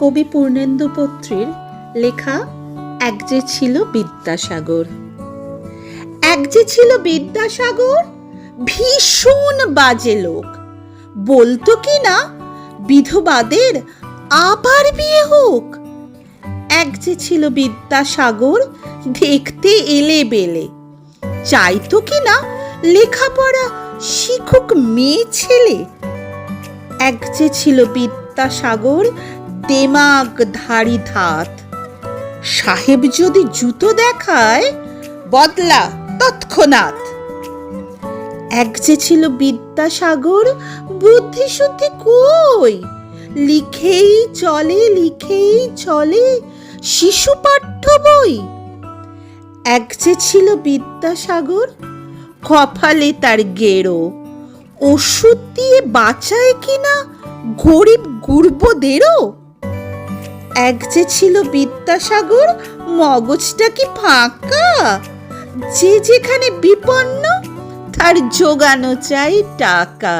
কবি পূর্ণেন্দু পত্রীর লেখা এক যে ছিল বিদ্যাসাগর এক যে ছিল বিদ্যাসাগর? ভীষণ বাজে লোক। বলতো কি না, বিধবাদের আবার বিয়ে হোক। এক যে ছিল বিদ্যাসাগর, দেখতে এলে বেলে। চাইতো কি না, লেখাপড়া শিখুক মেয়ে ছেলে। এক যে ছিল বিদ্যাসাগর দেমাগ ধারি ধাত। সাহেব যদি জুতো দেখায়, বদলা তৎক্ষণাৎ। এক যে ছিল বিদ্যাসাগর বুদ্ধি শুদ্ধি কই? লিখেই চলে লিখেই চলে, শিশু পাঠ্য বই। এক যে ছিল বিদ্যাসাগর, কপালে তার গেরো। ওষুধ দিয়ে বাঁচায় কিনা গরিব গুর্বদেরও? এক যে ছিল বিদ্যাসাগর মগজটা কি ফাঁকা? যে যেখানে বিপন্ন তার জোগানো চাই টাকা।